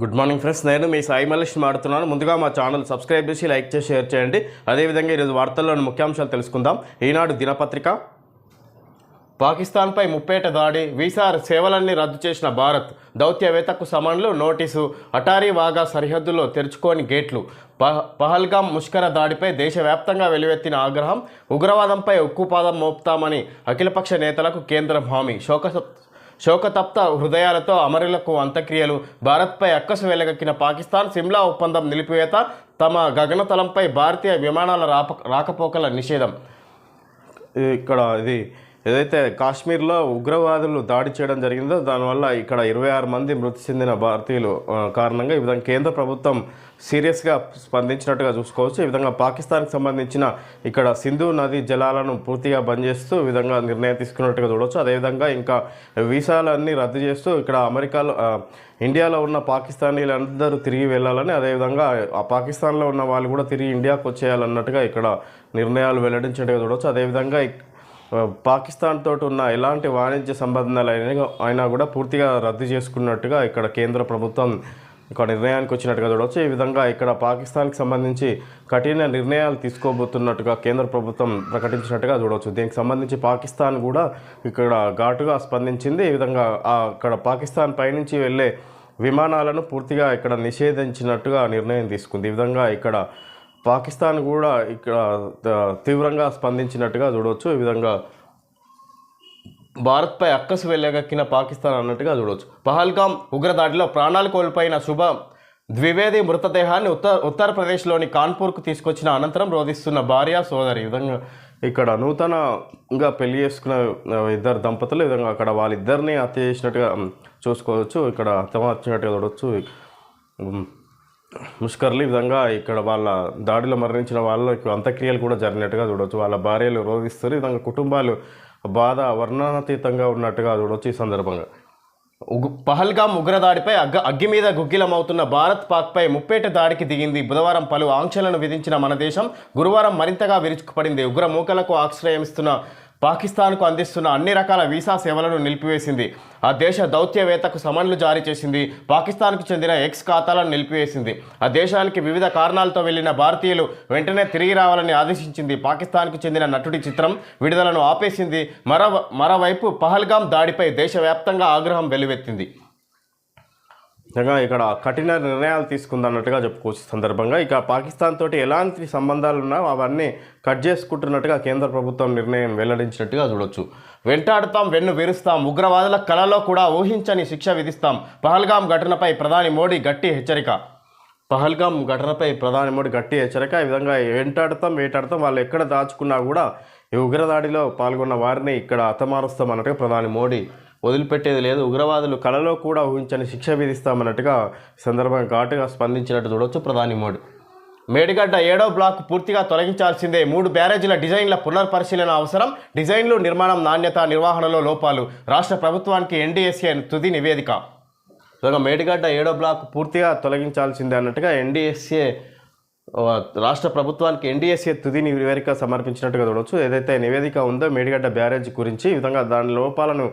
Good morning friends. నేను మీ సాయి మల్లేష్ మాడుతున్నాను. ముందుగా మా ఛానల్ సబ్స్క్రైబ్ చేసి లైక్ చేసి షేర్ చేయండి. అదేవిధంగా ఈరోజు వార్తల్లోని ముఖ్యాంశాలు తెలుసుకుందాం. ఈనాడు దినపత్రిక. పాకిస్తాన్పై ముప్పేట దాడి వీసా సేవలన్నీ రద్దు చేసిన భారత్. దౌత్యవేత్తకు సమన్లు నోటీసు. అటారీ వాగా సరిహద్దులో తెరుచుకోని గేట్లు. పహ పహల్గాం ముష్కర దాడిపై దేశవ్యాప్తంగా వెలువెత్తిన ఆగ్రహం. ఉగ్రవాదంపై ఉక్కుపాదం మోపుతామని అఖిలపక్ష నేతలకు కేంద్రం హామీ. శోక శోకతప్త హృదయాలతో అమరులకు అంత్యక్రియలు భారత్పై అక్కసు వెలగక్కిన పాకిస్తాన్ సిమ్లా ఒప్పందం నిలిపివేత తమ గగనతలంపై భారతీయ విమానాల రాప రాకపోకల నిషేధం. ఇక్కడ ఇది ఏదైతే కాశ్మీర్లో ఉగ్రవాదులు దాడి చేయడం జరిగిందో దానివల్ల ఇక్కడ ఇరవై ఆరు మంది మృతి చెందిన భారతీయులు కారణంగా ఈ విధంగా కేంద్ర ప్రభుత్వం సీరియస్గా స్పందించినట్టుగా చూసుకోవచ్చు. ఈ విధంగా పాకిస్తాన్కి సంబంధించిన ఇక్కడ సింధు నది జలాలను పూర్తిగా బంద్ చేస్తూ ఈ విధంగా నిర్ణయం తీసుకున్నట్టుగా చూడవచ్చు అదేవిధంగా ఇంకా వీసాలన్నీ రద్దు చేస్తూ ఇక్కడ అమెరికాలో ఇండియాలో ఉన్న పాకిస్తానీలందరూ తిరిగి వెళ్ళాలని అదేవిధంగా ఆ పాకిస్తాన్లో ఉన్న వాళ్ళు కూడా తిరిగి ఇండియాకు వచ్చేయాలన్నట్టుగా ఇక్కడ నిర్ణయాలు వెల్లడించినట్టుగా చూడవచ్చు అదేవిధంగా పాకిస్తాన్ తోటి ఉన్న ఎలాంటి వాణిజ్య సంబంధాలు అయినా అయినా కూడా పూర్తిగా రద్దు చేసుకున్నట్టుగా ఇక్కడ కేంద్ర ప్రభుత్వం ఇక్కడ నిర్ణయానికి వచ్చినట్టుగా చూడవచ్చు. ఈ విధంగా ఇక్కడ పాకిస్తాన్కి సంబంధించి కఠిన నిర్ణయాలు తీసుకోబోతున్నట్టుగా కేంద్ర ప్రభుత్వం ప్రకటించినట్టుగా చూడవచ్చు. దీనికి సంబంధించి పాకిస్తాన్ కూడా ఇక్కడ ఘాటుగా స్పందించింది. ఈ విధంగా అక్కడ పాకిస్తాన్ పైనుంచి వెళ్ళే విమానాలను పూర్తిగా ఇక్కడ నిషేధించినట్టుగా నిర్ణయం తీసుకుంది. ఈ విధంగా ఇక్కడ పాకిస్తాన్ కూడా ఇక్కడ తీవ్రంగా స్పందించినట్టుగా చూడవచ్చు ఈ విధంగా భారత్పై అక్కసు వెళ్ళగక్కిన పాకిస్తాన్ అన్నట్టుగా చూడవచ్చు పహల్గాం ఉగ్రదాడిలో ప్రాణాలు కోల్పోయిన శుభ ద్వివేది మృతదేహాన్ని ఉత్తర ఉత్తరప్రదేశ్లోని కాన్పూర్కు తీసుకొచ్చిన అనంతరం రోధిస్తున్న భార్య సోదరి. విధంగా ఇక్కడ నూతనంగా పెళ్ళి చేసుకున్న ఇద్దరు దంపతులు విధంగా అక్కడ వాళ్ళిద్దరిని హత్య చేసినట్టుగా చూసుకోవచ్చు. ఇక్కడ హత్య చూడవచ్చు ముష్కర్లు ఈ విధంగా ఇక్కడ వాళ్ళ దాడిలో మరణించిన వాళ్ళకి అంత్యక్రియలు కూడా జరిగినట్టుగా చూడవచ్చు వాళ్ళ భార్యలు రోధిస్తారు. ఈ విధంగా కుటుంబాలు బాధ వర్ణనాతీతంగా ఉన్నట్టుగా చూడవచ్చు ఈ సందర్భంగా. ఉగ్ పహల్గాం ఉగ్రదాడిపై అగ్గ అగ్గి మీద గుగ్గిలమవుతున్న భారత్ పాక్పై ముప్పేట దాడికి దిగింది. బుధవారం పలు ఆంక్షలను విధించిన మన దేశం గురువారం మరింతగా విరుచుకుపడింది. ఉగ్ర మూకలకు ఆశ్రయమిస్తున్న పాకిస్తాన్కు అందిస్తున్న అన్ని రకాల వీసా సేవలను నిలిపివేసింది. ఆ దేశ దౌత్యవేత్తకు సమన్లు జారీ చేసింది. పాకిస్తాన్కు చెందిన ఎక్స్ ఖాతాలను నిలిపివేసింది. ఆ దేశానికి వివిధ కారణాలతో వెళ్ళిన భారతీయులు వెంటనే తిరిగి రావాలని ఆదేశించింది. పాకిస్తాన్కు చెందిన నటుడి చిత్రం విడుదలను ఆపేసింది. మరో మరోవైపు పహల్గాం దాడిపై దేశవ్యాప్తంగా ఆగ్రహం వెల్లువెత్తింది నిజంగా ఇక్కడ కఠిన నిర్ణయాలు తీసుకుందన్నట్టుగా చెప్పుకోవచ్చు సందర్భంగా. ఇక పాకిస్తాన్ తోటి ఎలాంటి సంబంధాలు ఉన్నా అవన్నీ కట్ చేసుకుంటున్నట్టుగా కేంద్ర ప్రభుత్వం నిర్ణయం వెల్లడించినట్టుగా చూడొచ్చు. వెంటాడుతాం వెన్ను విరుస్తాం ఉగ్రవాదుల కళలో కూడా ఊహించని శిక్ష విధిస్తాం. పహల్గాం ఘటనపై ప్రధాని మోడీ గట్టి హెచ్చరిక. పహల్గాం ఘటనపై ప్రధాని మోడీ గట్టి హెచ్చరిక. ఈ విధంగా వెంటాడుతాం వేటాడుతాం వాళ్ళు ఎక్కడ దాచుకున్నా కూడా ఈ ఉగ్రదాడిలో పాల్గొన్న వారిని ఇక్కడ హతమారుస్తాం అన్నట్టుగా ప్రధాని మోడీ వదిలిపెట్టేది లేదు. ఉగ్రవాదులు కళలో కూడా ఊహించని శిక్ష విధిస్తామన్నట్టుగా సందర్భంగా ఘాటుగా స్పందించినట్టు చూడవచ్చు ప్రధాని మోడీ. మేడిగడ్డ ఏడో బ్లాక్ పూర్తిగా తొలగించాల్సిందే. మూడు బ్యారేజీల డిజైన్ల పునర్పరిశీలన అవసరం. డిజైన్లు నిర్మాణం నాణ్యత నిర్వహణలో లోపాలు. రాష్ట్ర ప్రభుత్వానికి ఎన్డీఎస్ఏ తుది నివేదిక. మేడిగడ్డ ఏడో బ్లాక్ పూర్తిగా తొలగించాల్సిందే అన్నట్టుగా ఎన్డీఎస్ఏ రాష్ట్ర ప్రభుత్వానికి ఎన్డీఎస్ఏ తుది నివేదిక సమర్పించినట్టుగా చూడవచ్చు ఏదైతే నివేదిక ఉందో మేడిగడ్డ బ్యారేజ్ గురించి ఈ విధంగా దాని లోపాలను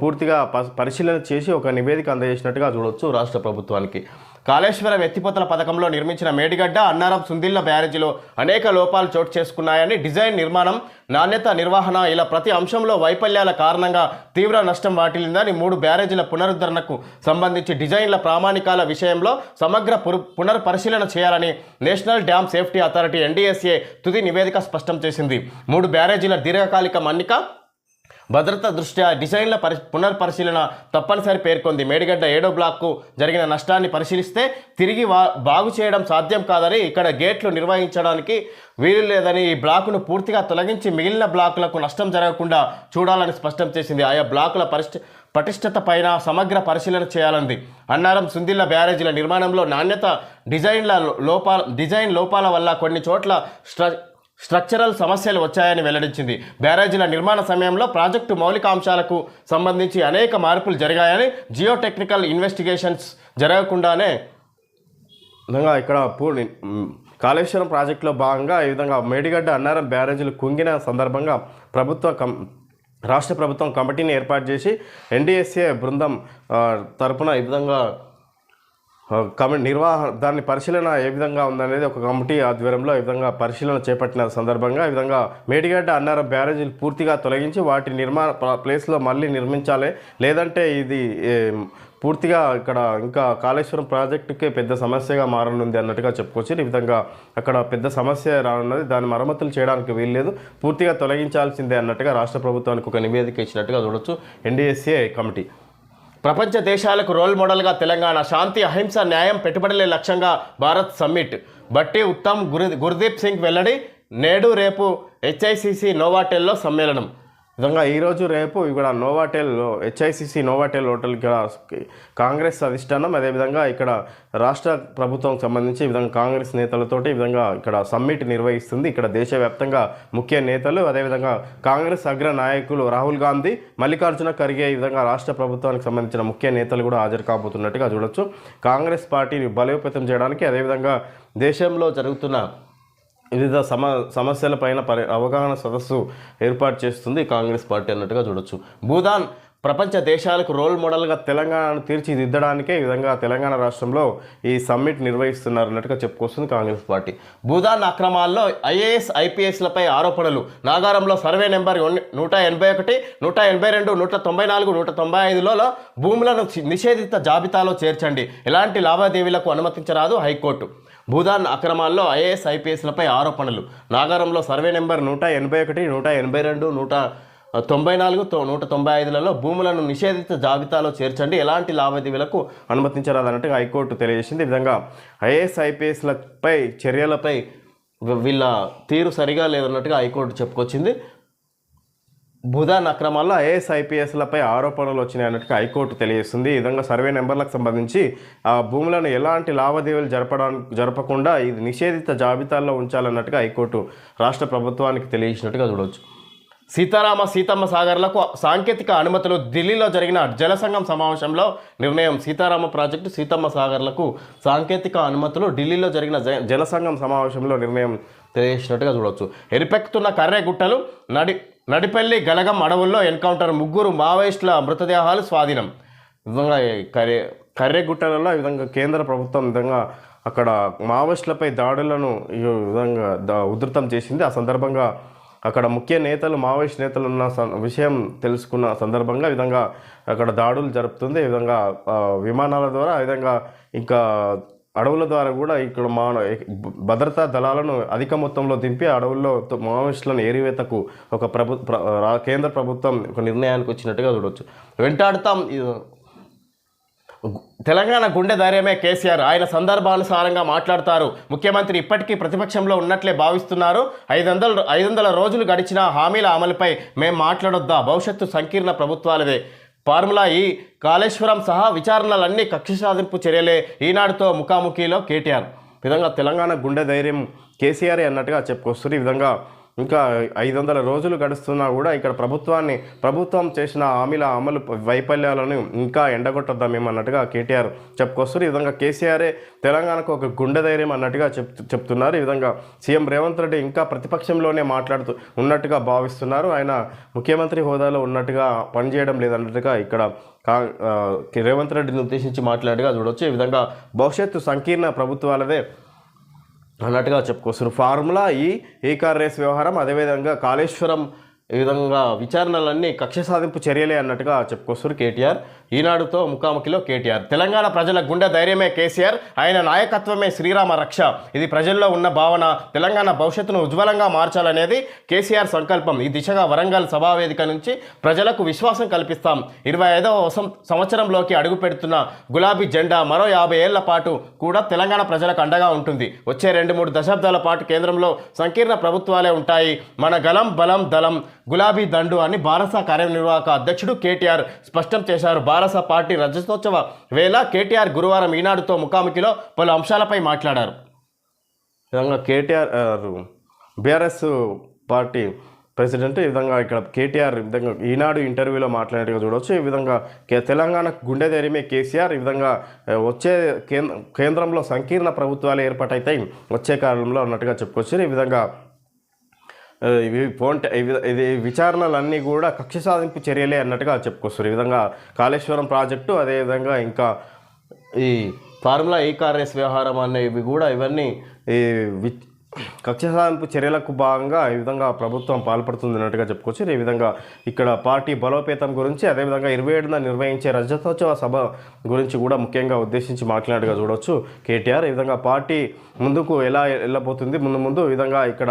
పూర్తిగా ప- పరిశీలన చేసి ఒక నివేదిక అందజేసినట్టుగా చూడవచ్చు రాష్ట్ర ప్రభుత్వానికి. కాళేశ్వరం ఎత్తిపోతల పథకంలో నిర్మించిన మేడిగడ్డ అన్నారం సుందిళ్ళ బ్యారేజీలో అనేక లోపాలు చోటు చేసుకున్నాయని డిజైన్ నిర్మాణం నాణ్యత నిర్వహణ ఇలా ప్రతి అంశంలో వైఫల్యాల కారణంగా తీవ్ర నష్టం వాటిల్లిందని మూడు బ్యారేజీల పునరుద్ధరణకు సంబంధించి డిజైన్ల ప్రామాణికాల విషయంలో సమగ్ర పురు పునర్పరిశీలన చేయాలని National Dam Safety Authority NDSA తుది నివేదిక స్పష్టం చేసింది. మూడు బ్యారేజీల దీర్ఘకాలిక మన్నిక భద్రత దృష్ట్యా డిజైన్ల పరి పునర్పరిశీలన తప్పనిసరి పేర్కొంది. మేడిగడ్డ ఏడో బ్లాక్కు జరిగిన నష్టాన్ని పరిశీలిస్తే తిరిగి వా బాగు చేయడం సాధ్యం కాదని ఇక్కడ గేట్లు నిర్వహించడానికి వీలు లేదని ఈ బ్లాకును పూర్తిగా తొలగించి మిగిలిన బ్లాకులకు నష్టం జరగకుండా చూడాలని స్పష్టం చేసింది. ఆయా బ్లాకుల పరిష్ట పటిష్టత పైన సమగ్ర పరిశీలన చేయాలంది. అన్నారం సుందిల్ల బ్యారేజీల నిర్మాణంలో నాణ్యత డిజైన్ల లోపాల డిజైన్ లోపాల వల్ల కొన్ని చోట్ల స్ట్ర స్ట్రక్చరల్ సమస్యలు వచ్చాయని వెల్లడించింది. బ్యారేజీల నిర్మాణ సమయంలో ప్రాజెక్టు మౌలికాంశాలకు సంబంధించి అనేక మార్పులు జరిగాయని జియోటెక్నికల్ ఇన్వెస్టిగేషన్స్ జరగకుండానే విధంగా ఇక్కడ పూర్ణి కాళేశ్వరం ప్రాజెక్టులో భాగంగా ఈ విధంగా మేడిగడ్డ అన్నారం బ్యారేజీలు కుంగిన సందర్భంగా ప్రభుత్వ కం రాష్ట్ర ప్రభుత్వం కమిటీని ఏర్పాటు చేసి ఎన్డీఎస్ఏ బృందం తరపున ఈ విధంగా కమిటీ నిర్వాహ దాని పరిశీలన ఏ విధంగా ఉందనేది ఒక కమిటీ ఆధ్వర్యంలో ఈ విధంగా పరిశీలన చేపట్టిన సందర్భంగా ఈ విధంగా మేడిగడ్డ అన్నారం బ్యారేజీలు పూర్తిగా తొలగించి వాటి నిర్మాణ ప్లేస్లో మళ్ళీ నిర్మించాలి. లేదంటే ఇది పూర్తిగా ఇక్కడ ఇంకా కాళేశ్వరం ప్రాజెక్టుకే పెద్ద సమస్యగా మారనుంది అన్నట్టుగా చెప్పుకోవచ్చు. ఈ విధంగా అక్కడ పెద్ద సమస్య రానున్నది. దాని మరమ్మతులు చేయడానికి వీల్లేదు. పూర్తిగా తొలగించాల్సిందే అన్నట్టుగా రాష్ట్ర ప్రభుత్వానికి ఒక నివేదిక ఇచ్చినట్టుగా చూడొచ్చు. NDSA committee. ప్రపంచ దేశాలకు రోల్ మోడల్గా తెలంగాణ శాంతి అహింస న్యాయం పెట్టుబడులే లక్ష్యంగా భారత్ సమ్మిట్. బట్టి ఉత్తమ్ గురు గురుదీప్ సింగ్ వెల్లడి నేడు రేపు హెచ్ఐసిసి నోవాటెల్లో సమ్మేళనం. విధంగా ఈరోజు రేపు ఇక్కడ నోవాటెల్ హెచ్ఐసిసి నోవాటెల్ హోటల్ ఇక్కడ కాంగ్రెస్ అధిష్టానం అదేవిధంగా ఇక్కడ రాష్ట్ర ప్రభుత్వం సంబంధించి ఈ విధంగా కాంగ్రెస్ నేతలతోటి ఈ విధంగా ఇక్కడ సమ్మిట్ నిర్వహిస్తుంది. ఇక్కడ దేశవ్యాప్తంగా ముఖ్య నేతలు అదేవిధంగా కాంగ్రెస్ అగ్ర నాయకులు రాహుల్ గాంధీ మల్లికార్జున ఖర్గే ఈ విధంగా రాష్ట్ర ప్రభుత్వానికి సంబంధించిన ముఖ్య నేతలు కూడా హాజరు కాబోతున్నట్టుగా చూడొచ్చు. కాంగ్రెస్ పార్టీని బలోపేతం చేయడానికి అదేవిధంగా దేశంలో జరుగుతున్న వివిధ సమ సమస్యలపైన పరి అవగాహన సదస్సు ఏర్పాటు చేస్తుంది కాంగ్రెస్ పార్టీ అన్నట్టుగా చూడొచ్చు. భూదాన్ ప్రపంచ దేశాలకు రోల్ మోడల్గా తెలంగాణను తీర్చిదిద్దడానికే ఈ విధంగా తెలంగాణ రాష్ట్రంలో ఈ సమ్మిట్ నిర్వహిస్తున్నారు అన్నట్టుగా చెప్పుకొస్తుంది కాంగ్రెస్ పార్టీ. భూదాన్ అక్రమాల్లో ఐఏఎస్ ఐపీఎస్లపై ఆరోపణలు. నాగారంలో సర్వే నెంబర్ నూట ఎనభై ఒకటి నూట ఎనభై రెండు నూట తొంభై నాలుగు నూట తొంభై ఐదులలో భూములను నిషేధిత జాబితాలో చేర్చండి. ఎలాంటి లావాదేవీలకు అనుమతించరాదు హైకోర్టు. భూదాన్ అక్రమాల్లో ఐఏఎస్ ఐపీఎస్లపై ఆరోపణలు. నాగారంలో సర్వే నెంబర్ నూట ఎనభై ఒకటి నూట ఎనభై రెండు నూట తొంభై నాలుగు నూట తొంభై ఐదులలో భూములను నిషేధిత జాబితాలో చేర్చండి. ఎలాంటి లావాదేవీలకు అనుమతించరాదన్నట్టుగా హైకోర్టు తెలియజేసింది. ఈ విధంగా ఐఏఎస్ ఐపీఎస్లపై చర్యలపై వీళ్ళ తీరు సరిగా లేదన్నట్టుగా హైకోర్టు చెప్పుకొచ్చింది. భూదాన్ అక్రమాల్లో ఐఏఎస్ ఐపీఎస్లపై ఆరోపణలు వచ్చినాయి అన్నట్టుగా హైకోర్టు తెలియజేస్తుంది. ఈ విధంగా సర్వే నెంబర్లకు సంబంధించి ఆ భూములను ఎలాంటి లావాదేవీలు జరపడానికి జరపకుండా ఇది నిషేధిత జాబితాల్లో ఉంచాలన్నట్టుగా హైకోర్టు రాష్ట్ర ప్రభుత్వానికి తెలియజేసినట్టుగా చూడవచ్చు సీతారామ సీతమ్మ సాగర్లకు సాంకేతిక అనుమతులు ఢిల్లీలో జరిగిన జలసంఘం సమావేశంలో నిర్ణయం సీతారామ ప్రాజెక్టు సీతమ్మ సాగర్లకు సాంకేతిక అనుమతులు ఢిల్లీలో జరిగిన జ- జలసంఘం సమావేశంలో నిర్ణయం తెలియజేసినట్టుగా చూడవచ్చు ఎరిపెక్కుతున్న కర్రే గుట్టలు నడి నడిపల్లి గలగం అడవుల్లో ఎన్కౌంటర్ ముగ్గురు మావోయిస్టుల మృతదేహాలు స్వాధీనం. విధంగా కరే కర్రెగుట్టలలో ఈ విధంగా కేంద్ర ప్రభుత్వం విధంగా అక్కడ మావోయిస్టులపై దాడులను ఈ విధంగా ద- ఉధృతం చేసింది. ఆ సందర్భంగా అక్కడ ముఖ్య నేతలు మావోయిస్ట్ నేతలు ఉన్న విషయం తెలుసుకున్న సందర్భంగా విధంగా అక్కడ దాడులు జరుపుతుంది. ఈ విధంగా విమానాల ద్వారా విధంగా ఇంకా అడవుల ద్వారా కూడా ఇక్కడ మా భద్రతా దళాలను అధిక మొత్తంలో దింపి అడవుల్లో మావోయిస్టులను ఏరివేతకు ఒక ప్రభు కేంద్ర ప్రభుత్వం ఒక నిర్ణయానికి వచ్చినట్టుగా చూడవచ్చు వెంటాడుతాం. తెలంగాణ గుండె ధైర్యమే కేసీఆర్. ఆయన సందర్భానుసారంగా మాట్లాడతారు. ముఖ్యమంత్రి ఇప్పటికీ ప్రతిపక్షంలో ఉన్నట్లే భావిస్తున్నారు. ఐదు వందల ఐదు వందల రోజులు గడిచిన హామీల అమలుపై మేము మాట్లాడొద్దా? భవిష్యత్తు సంకీర్ణ ప్రభుత్వాలదే. ఫార్ములా ఈ కాళేశ్వరం సహా విచారణలన్నీ కక్ష సాధింపు చర్యలే ఈనాడుతో ముఖాముఖిలో కేటీఆర్. విధంగా తెలంగాణ గుండె ధైర్యం కేసీఆర్ అన్నట్టుగా చెప్పుకొస్తారు ఈ విధంగా ఇంకా ఐదు వందల రోజులు గడుస్తున్నా కూడా ఇక్కడ ప్రభుత్వాన్ని ప్రభుత్వం చేసిన హామీల అమలు వైఫల్యాలను ఇంకా ఎండగొట్టొద్దాం అన్నట్టుగా కేటీఆర్ చెప్పుకొస్తారు ఈ విధంగా కేసీఆరే తెలంగాణకు ఒక గుండె ధైర్యం అన్నట్టుగా చెప్తు చెప్తున్నారు. ఈ విధంగా సీఎం రేవంత్ రెడ్డి ఇంకా ప్రతిపక్షంలోనే మాట్లాడుతూ ఉన్నట్టుగా భావిస్తున్నారు. ఆయన ముఖ్యమంత్రి హోదాలో ఉన్నట్టుగా పనిచేయడం లేదన్నట్టుగా ఇక్కడ కా రేవంత్ రెడ్డిని ఉద్దేశించి మాట్లాడిగా చూడవచ్చు ఈ విధంగా భవిష్యత్తు సంకీర్ణ ప్రభుత్వాలదే అన్నట్టుగా చెప్పుకోవచ్చు ఫార్ములా ఈ ఈ కార్ రేస్ వ్యవహారం అదేవిధంగా కాళేశ్వరం ఈ విధంగా విచారణలన్నీ కక్ష సాధింపు చర్యలే అన్నట్టుగా చెప్పుకొస్తారు కేటీఆర్. ఈనాడుతో ముఖాముఖిలో కేటీఆర్. తెలంగాణ ప్రజల గుండె ధైర్యమే కేసీఆర్. ఆయన నాయకత్వమే శ్రీరామ రక్ష. ఇది ప్రజల్లో ఉన్న భావన. తెలంగాణ భవిష్యత్తును ఉజ్వలంగా మార్చాలనేది కేసీఆర్ సంకల్పం. ఈ దిశగా వరంగల్ సభావేదిక నుంచి ప్రజలకు విశ్వాసం కల్పిస్తాం. ఇరవై ఐదవ సంవత్సరంలోకి అడుగు పెడుతున్న గులాబీ జెండా మరో యాభై ఏళ్ళ పాటు కూడా తెలంగాణ ప్రజలకు అండగా ఉంటుంది. వచ్చే రెండు మూడు దశాబ్దాల పాటు కేంద్రంలో సంకీర్ణ ప్రభుత్వాలే ఉంటాయి. మన గలం బలం దళం గులాబీ దండు అని బారస కార్యనిర్వాహక అధ్యక్షుడు కేటీఆర్ స్పష్టం చేశారు. బారస పార్టీ రజతోత్సవ వేళ కేటీఆర్ గురువారం ఈనాడుతో ముఖాముఖిలో పలు అంశాలపై మాట్లాడారు. ఈ విధంగా కేటీఆర్ బీఆర్ఎస్ పార్టీ ప్రెసిడెంట్ ఈ విధంగా ఇక్కడ కేటీఆర్ ఈ విధంగా ఈనాడు ఇంటర్వ్యూలో మాట్లాడినట్టుగా చూడవచ్చు ఈ విధంగా కే- గుండె ధైర్యమే కేసీఆర్. ఈ విధంగా వచ్చే కేంద్ర కేంద్రంలో సంకీర్ణ ప్రభుత్వాలు ఏర్పాటైతాయి వచ్చే కాలంలో అన్నట్టుగా చెప్పుకొచ్చారు. ఈ విధంగా ఇవి ఫోన్ ఇది విచారణలన్నీ కూడా కక్ష సాధింపు చర్యలే అన్నట్టుగా చెప్పుకొస్తారు. ఈ విధంగా కాళేశ్వరం ప్రాజెక్టు అదేవిధంగా ఇంకా ఈ ఫార్ములా ఈ కార్ రేస్ వ్యవహారం అనేవి కూడా ఇవన్నీ ఈ కక్ష సాధింపు చర్యలకు భాగంగా ఈ విధంగా ప్రభుత్వం పాల్పడుతుంది అన్నట్టుగా చెప్పుకోవచ్చు. ఈ విధంగా ఇక్కడ పార్టీ బలోపేతం గురించి అదేవిధంగా ఇరవై ఏడున నిర్వహించే రజతోత్సవ సభ గురించి కూడా ముఖ్యంగా ఉద్దేశించి మాట్లాడినట్టుగా చూడవచ్చు కేటీఆర్. ఈ విధంగా పార్టీ ముందుకు ఎలా వెళ్ళబోతుంది ముందు ముందు ఈ విధంగా ఇక్కడ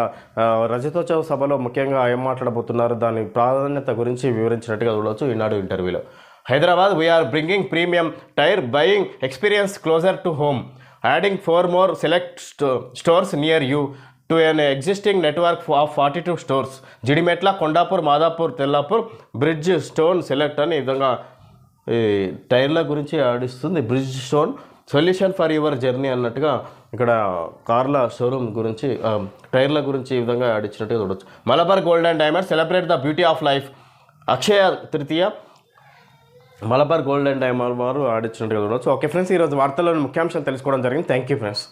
రజతోత్సవ సభలో ముఖ్యంగా ఏం మాట్లాడబోతున్నారు దాని ప్రాధాన్యత గురించి వివరించినట్టుగా చూడవచ్చు ఈనాడు ఇంటర్వ్యూలో. Hyderabad we're bringing premium tyre buying experience closer to home adding four more select stores near you to an existing network of forty two stores Jeedimetla Kondapur Madhapur Tellapur Bridgestone select అని విధంగా ఈ టైర్ల గురించి ఆడిస్తుంది Bridgestone solution for your journey అన్నట్టుగా ఇక్కడ కార్ల showroom గురించి టైర్ల గురించి ఈ విధంగా ఆడిచ్చినట్టుగా చూడొచ్చు. Malabar gold and diamond celebrate the beauty of life Akshaya Tritiya Malabar gold and diamond వారు ఆడిచ్చినట్టుగా చూడవచ్చు ఓకే ఫ్రెండ్స్ ఈరోజు వార్తల్లోని ముఖ్యాంశాలు తెలుసుకోవడం జరిగింది. Thank you friends.